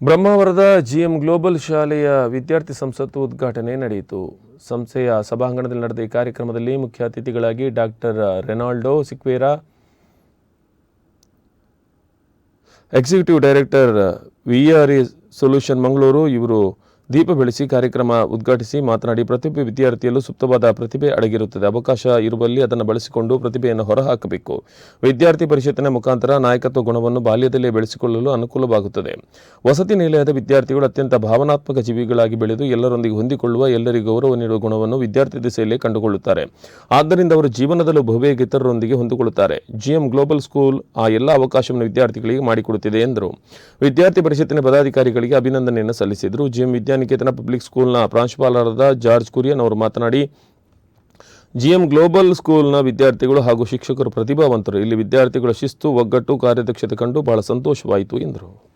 ಬ್ರಹ್ಮಾವರದ GM global ಶಾಲೆಯ ವಿದ್ಯಾರ್ಥಿ ಸಂಸತ್ತು ಉದ್ಘಾಟನೆ ನಡೆಯಿತು. ಸಂಸ್ಥೆಯ ಸಭಾಂಗಣದಲ್ಲಿ ನಡೆದ ಈ ಕಾರ್ಯಕ್ರಮದಲ್ಲಿ ಮುಖ್ಯ ಅತಿಥಿಗಳಾಗಿ doctor Renaldo Sequeira, executive director V R solution Mangaluru, ಇವರು ದೀಪ ಬೆಳೆಸಿ ಕಾರ್ಯಕ್ರಮ ಉದ್ಘಾಟಿಸಿ ಮಾತನಾಡಿ ಪ್ರತಿಯೊಬ್ಬ ವಿದ್ಯಾರ್ಥಿಯಲ್ಲೂ ಸುಪ್ತವಾದ ಪ್ರತಿಭೆ ಅಡಗಿರುತ್ತದೆ. ಅವಕಾಶ ಇರುವಲ್ಲಿ ಅದನ್ನು ಬಳಸಿಕೊಂಡು ಪ್ರತಿಭೆಯನ್ನು ಹೊರಹಾಕಬೇಕು. ವಿದ್ಯಾರ್ಥಿ ಪರಿಷತ್ತಿನ ಮುಖಾಂತರ ನಾಯಕತ್ವ ಗುಣವನ್ನು ಬಾಲ್ಯದಲ್ಲೇ ಬೆಳೆಸಿಕೊಳ್ಳಲು ಅನುಕೂಲವಾಗುತ್ತದೆ. ವಸತಿ ನಿಲಯದ ವಿದ್ಯಾರ್ಥಿಗಳು ಅತ್ಯಂತ ಭಾವನಾತ್ಮಕ ಜೀವಿಗಳಾಗಿ ಬೆಳೆದು ಎಲ್ಲರೊಂದಿಗೆ ಹೊಂದಿಕೊಳ್ಳುವ, ಎಲ್ಲರಿಗೂ ಗೌರವ ನೀಡುವ ಗುಣವನ್ನು ವಿದ್ಯಾರ್ಥಿ ದಿಸೆಯಲ್ಲೇ ಕಂಡುಕೊಳ್ಳುತ್ತಾರೆ. ಆದ್ದರಿಂದ ಅವರು ಜೀವನದಲ್ಲೂ ಬಹುಬೇಗ ಹೊಂದಿಕೊಳ್ಳುತ್ತಾರೆ. ಜಿಎಂ ಗ್ಲೋಬಲ್ ಸ್ಕೂಲ್ ಆ ಎಲ್ಲ ಅವಕಾಶವನ್ನು ವಿದ್ಯಾರ್ಥಿಗಳಿಗೆ ಮಾಡಿಕೊಡುತ್ತಿದೆ ಎಂದರು. ವಿದ್ಯಾರ್ಥಿ ಪರಿಷತ್ತಿನ ಪದಾಧಿಕಾರಿಗಳಿಗೆ ಅಭಿನಂದನೆಯನ್ನು ಸಲ್ಲಿಸಿದರು. ಜಿಎಂ ವಿದ್ಯಾನಿಕೇತನ ಪಬ್ಲಿಕ್ ಸ್ಕೂಲ್ನ ಪ್ರಾಂಶುಪಾಲರಾದ ಜಾರ್ಜ್ ಕುರಿಯನ್ ಅವರು ಮಾತನಾಡಿ, ಜಿಎಂ ಗ್ಲೋಬಲ್ ಸ್ಕೂಲ್ನ ವಿದ್ಯಾರ್ಥಿಗಳು ಹಾಗೂ ಶಿಕ್ಷಕರು ಪ್ರತಿಭಾವಂತರು. ಇಲ್ಲಿ ವಿದ್ಯಾರ್ಥಿಗಳ ಶಿಸ್ತು, ಒಗ್ಗಟ್ಟು, ಕಾರ್ಯದಕ್ಷತೆ ಕಂಡು ಬಹಳ ಸಂತೋಷವಾಯಿತು ಎಂದರು.